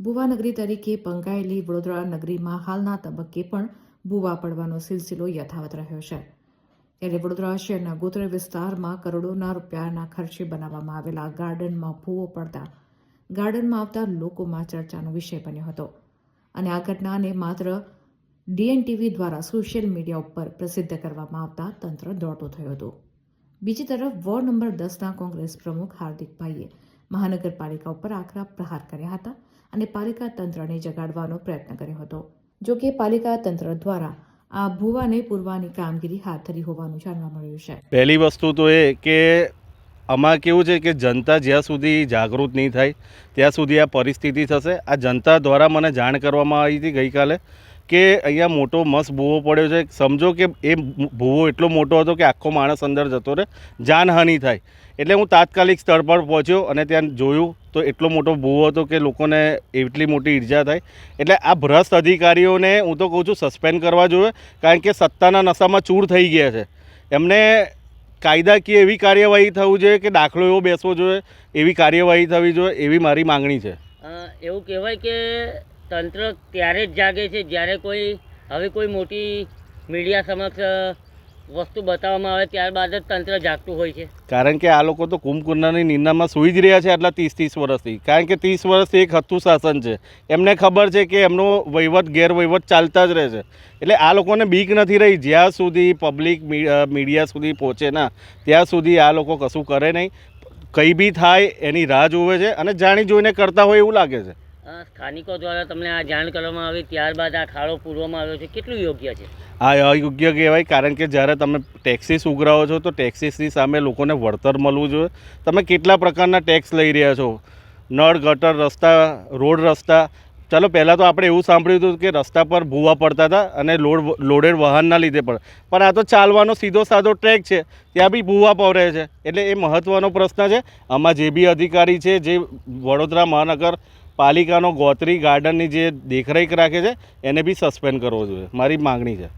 ભુવાનગરી તરીકે પંકાયેલી વડોદરા નગરીમાં હાલના તબક્કે પણ ભૂવા પડવાનો સિલસિલો યથાવત રહ્યો છે. ત્યારે વડોદરા શહેરના ગોત્ર વિસ્તારમાં કરોડોના રૂપિયાના ખર્ચે બનાવવામાં આવેલા ગાર્ડનમાં ભૂવો પડતા ગાર્ડનમાં આવતા લોકોમાં ચર્ચાનો વિષય બન્યો હતો. અને આ ઘટનાને માત્ર ડીએનટીવી દ્વારા સોશિયલ મીડિયા ઉપર પ્રસિદ્ધ કરવામાં આવતા તંત્ર દોડતું થયું હતું. બીજી તરફ વોર્ડ નંબર દસના કોંગ્રેસ પ્રમુખ હાર્દિકભાઈએ મહાનગરપાલિકા ઉપર આકરા પ્રહાર કર્યા હતા અને પાલિકા તંત્રને જગાડવાનો પ્રયત્ન કર્યો હતો. જો કે પાલિકા તંત્ર દ્વારા આ ભૂવાને પૂરવાની કામગીરી હાથ ધરી હોવાનું જાણવા મળ્યું છે. પહેલી વસ્તુ તો એ કે આમાં કેવું છે કે જનતા જ્યાં સુધી જાગૃત નહીં થાય, ત્યાં સુધી આ પરિસ્થિતિ થશે. આ જનતા દ્વારા મને જાણ કરવામાં આવી હતી ગઈકાલે કે અહીંયા મોટો મસ્ત ભૂવો પડ્યો છે. સમજો કે એ ભૂવો એટલો મોટો હતો કે આખો માણસ અંદર જતો રહે. જાનહાનિ થાય. એટલે હું તાત્કાલિક સ્થળ પર પહોંચ્યો અને ત્યાં જોયું તો એટલો મોટો ભૂવો હતો કે લોકોને એટલી મોટી ઈર્જા થાય. એટલે આ ભ્રષ્ટ અધિકારીઓને હું તો કહું છું, સસ્પેન્ડ કરવા જોઈએ. કારણ કે સત્તાના નશામાં ચૂર થઈ ગયા છે. એમને કાયદાકીય એવી કાર્યવાહી થવું જોઈએ કે દાખલો એવો બેસવો જોઈએ. એવી કાર્યવાહી થવી જોઈએ એવી મારી માંગણી છે. એવું કહેવાય કે તંત્ર ત્યારે જ જાગે છે, જ્યારે કોઈ, હવે કોઈ મોટી મીડિયા સમક્ષ વસ્તુ બતાવવામાં આવે, ત્યારબાદ જ તંત્ર જાગતું હોય છે. કારણ કે આ લોકો તો કુંભકર્ણની નિંદામાં સૂઈ જ રહ્યા છે આટલા ત્રીસ ત્રીસ વર્ષથી. કારણ કે ત્રીસ વર્ષથી એક હતું શાસન છે. એમને ખબર છે કે એમનો વહીવટ, ગેરવહીવટ ચાલતા જ રહે છે. એટલે આ લોકોને બીક નથી રહી. જ્યાં સુધી પબ્લિક મીડિયા સુધી પહોંચે ના, ત્યાં સુધી આ લોકો કશું કરે નહીં. કંઈ બી થાય, એની રાહ જોવે છે અને જાણી જોઈને કરતા હોય એવું લાગે છે. સ્થાનિકો દ્વારા તમને આ જાણ કરવામાં આવી, ત્યારબાદ આ ખાડો પૂરવામાં આવ્યો છે. કેટલું યોગ્ય છે? આ અયોગ્ય કહેવાય, કારણ કે જ્યારે તમે ટેક્સીસ ઉઘરાવો છો, તો ટેક્સીસની સામે લોકોને વળતર મળવું જોઈએ. તમે કેટલા પ્રકારના ટેક્સ લઈ રહ્યા છો? નળ, ગટર, રસ્તા, રોડ રસ્તા. ચાલો, પહેલાં તો આપણે એવું સાંભળ્યું હતું કે રસ્તા પર ભૂવા પડતા હતા અને લોડ, લોડેડ વાહનના લીધે પણ. પણ આ તો ચાલવાનો સીધો સાધો ટ્રેક છે. ત્યાં બી ભૂવા પવરે છે. એટલે એ મહત્ત્વનો પ્રશ્ન છે. આમાં જે બી અધિકારી છે, જે વડોદરા મહાનગર પાલિકાનો ગોત્રી ગાર્ડનની જે દેખરેખ રાખે છે, એને બી સસ્પેન્ડ કરવો જોઈએ. મારી માગણી છે.